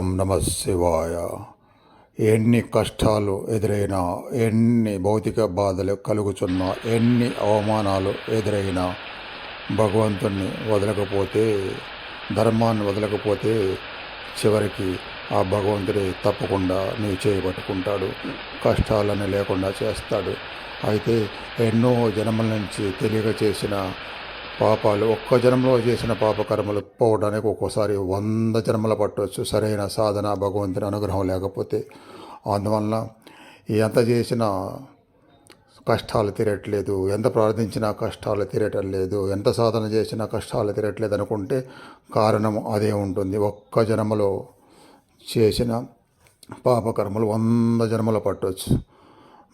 నమ శివాయ. ఎన్ని కష్టాలు ఎదురైనా ఎన్ని భౌతిక బాధలు కలుగుచున్నా ఎన్ని అవమానాలు ఎదురైనా భగవంతుణ్ణి వదలకపోతే ధర్మాన్ని వదలకపోతే చివరికి ఆ భగవంతుడే తప్పకుండా నీ చేయబట్టుకుంటాడు కష్టాలని లేకుండా చేస్తాడు. అయితే ఎన్నో జన్మల నుంచి తెలియక చేసిన పాపాలు. ఒక్క జన్మలో చేసిన పాపకర్మలు పోవడానికి ఒక్కోసారి వంద జన్మల పట్టవచ్చు సరైన సాధన భగవంతుని అనుగ్రహం లేకపోతే అందువలన ఎంత చేసినా కష్టాలు తీరట్లేదు. ఎంత ప్రార్థించినా కష్టాలు తీరటం లేదు ఎంత సాధన చేసినా కష్టాలు తీరట్లేదు అనుకుంటే కారణం అదే ఉంటుంది. ఒక్క జన్మలో చేసిన పాపకర్మలు వంద జన్మలు పట్టవచ్చు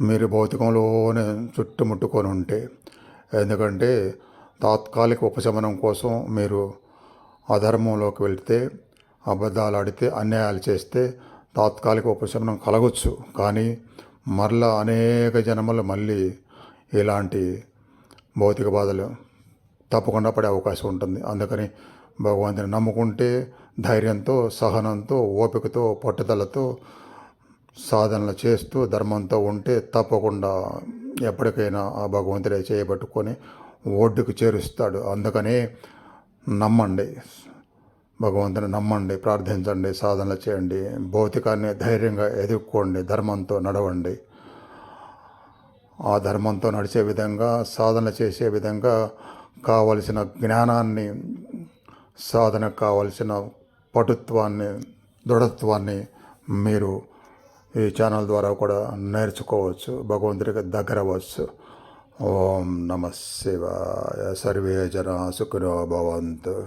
మీరు భౌతికంలోనే చుట్టుముట్టుకొని ఉంటే ఎందుకంటే తాత్కాలిక ఉపశమనం కోసం మీరు అధర్మంలోకి వెళితే అబద్ధాలు ఆడితే అన్యాయాలు చేస్తే తాత్కాలిక ఉపశమనం కలగొచ్చు. కానీ మరలా అనేక జన్మలు మళ్ళీ ఇలాంటి భౌతిక బాధలు తప్పకుండా పడే అవకాశం ఉంటుంది. అందుకని భగవంతుని నమ్ముకుంటే ధైర్యంతో సహనంతో ఓపికతో పట్టుదలతో సాధనలు చేస్తూ ధర్మంతో ఉంటే తప్పకుండా ఎప్పటికైనా ఆ భగవంతుడే చేయబట్టుకొని ఒడ్డుకు చేరుస్తాడు. అందుకనే నమ్మండి. భగవంతుని నమ్మండి ప్రార్థించండి సాధనలు చేయండి భౌతికాన్ని ధైర్యంగా ఎదుర్కోండి ధర్మంతో నడవండి. ఆ ధర్మంతో నడిచే విధంగా సాధన చేసే విధంగా కావలసిన జ్ఞానాన్ని సాధన కావలసిన పటుత్వాన్ని దృఢత్వాన్ని మీరు ఈ ఛానల్ ద్వారా కూడా నేర్చుకోవచ్చు భగవంతుడికి దగ్గర అవ్వచ్చు ఓం నమ శివాయ. సర్వే జనా సుఖినో భవంతు.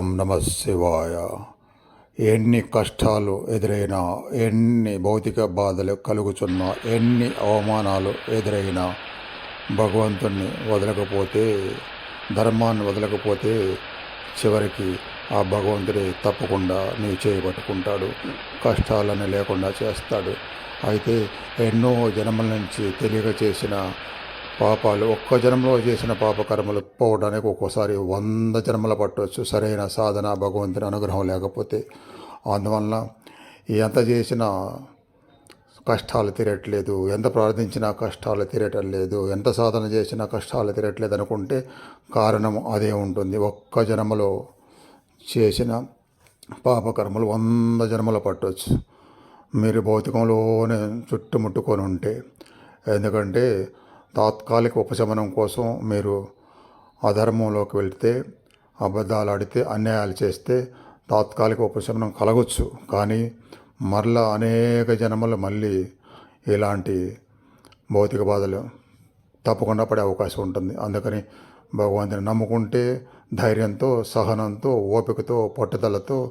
ఓం నమ శివాయ. ఎన్ని కష్టాలు ఎదురైనా ఎన్ని భౌతిక బాధలు కలుగుచున్నా ఎన్ని అవమానాలు ఎదురైనా భగవంతుణ్ణి వదలకపోతే ధర్మాన్ని వదలకపోతే చివరికి ఆ భగవంతుడే తప్పకుండా నీ చేయబట్టుకుంటాడు కష్టాలని లేకుండా చేస్తాడు. అయితే ఎన్నో జన్మల నుంచి తెలియక చేసిన పాపాలు ఒక్క జన్మలో చేసిన పాపకర్మలు పోవడానికి ఒక్కోసారి వంద జన్మల పట్టవచ్చు సరైన సాధన భగవంతుని అనుగ్రహం లేకపోతే అందువలన ఎంత చేసినా కష్టాలు తీరట్లేదు. ఎంత ప్రార్థించినా కష్టాలు తీరటం లేదు ఎంత సాధన చేసినా కష్టాలు తీరట్లేదు అనుకుంటే కారణం అదే ఉంటుంది. ఒక్క జన్మలో చేసిన పాపకర్మలు వంద జన్మల పట్టవచ్చు మీరు భౌతికంలోనే చుట్టుముట్టుకొని ఉంటే ఎందుకంటే తాత్కాలిక ఉపశమనం కోసం మీరు అధర్మంలోకి వెళితే అబద్ధాలు ఆడితే అన్యాయాలు చేస్తే తాత్కాలిక ఉపశమనం కలగొచ్చు. కానీ మరలా అనేక జన్మలు మళ్ళీ ఇలాంటి భౌతిక బాధలు తప్పకుండా పడే అవకాశం ఉంటుంది. అందుకని భగవంతుని నమ్ముకుంటే ధైర్యంతో సహనంతో ఓపికతో పట్టుదలతో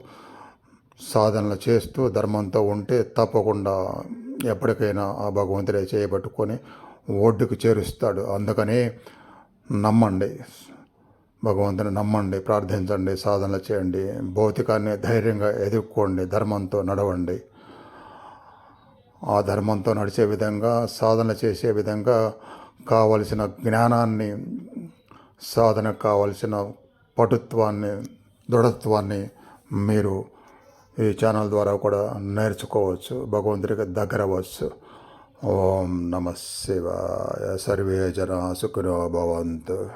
సాధనలు చేస్తూ ధర్మంతో ఉంటే తప్పకుండా ఎప్పటికైనా ఆ భగవంతుడే చేయబట్టుకొని ఒడ్డుకు చేరుస్తాడు. అందుకనే నమ్మండి. భగవంతుని నమ్మండి ప్రార్థించండి సాధనలు చేయండి భౌతికాన్ని ధైర్యంగా ఎదుర్కోండి ధర్మంతో నడవండి. ఆ ధర్మంతో నడిచే విధంగా సాధన చేసే విధంగా కావలసిన జ్ఞానాన్ని సాధనకు కావలసిన పటుత్వాన్ని దృఢత్వాన్ని మీరు ఈ ఛానల్ ద్వారా కూడా నేర్చుకోవచ్చు భగవంతుడికి దగ్గర ఓం నమ శివాయ. సర్వే జనా సుఖినో భవంతు.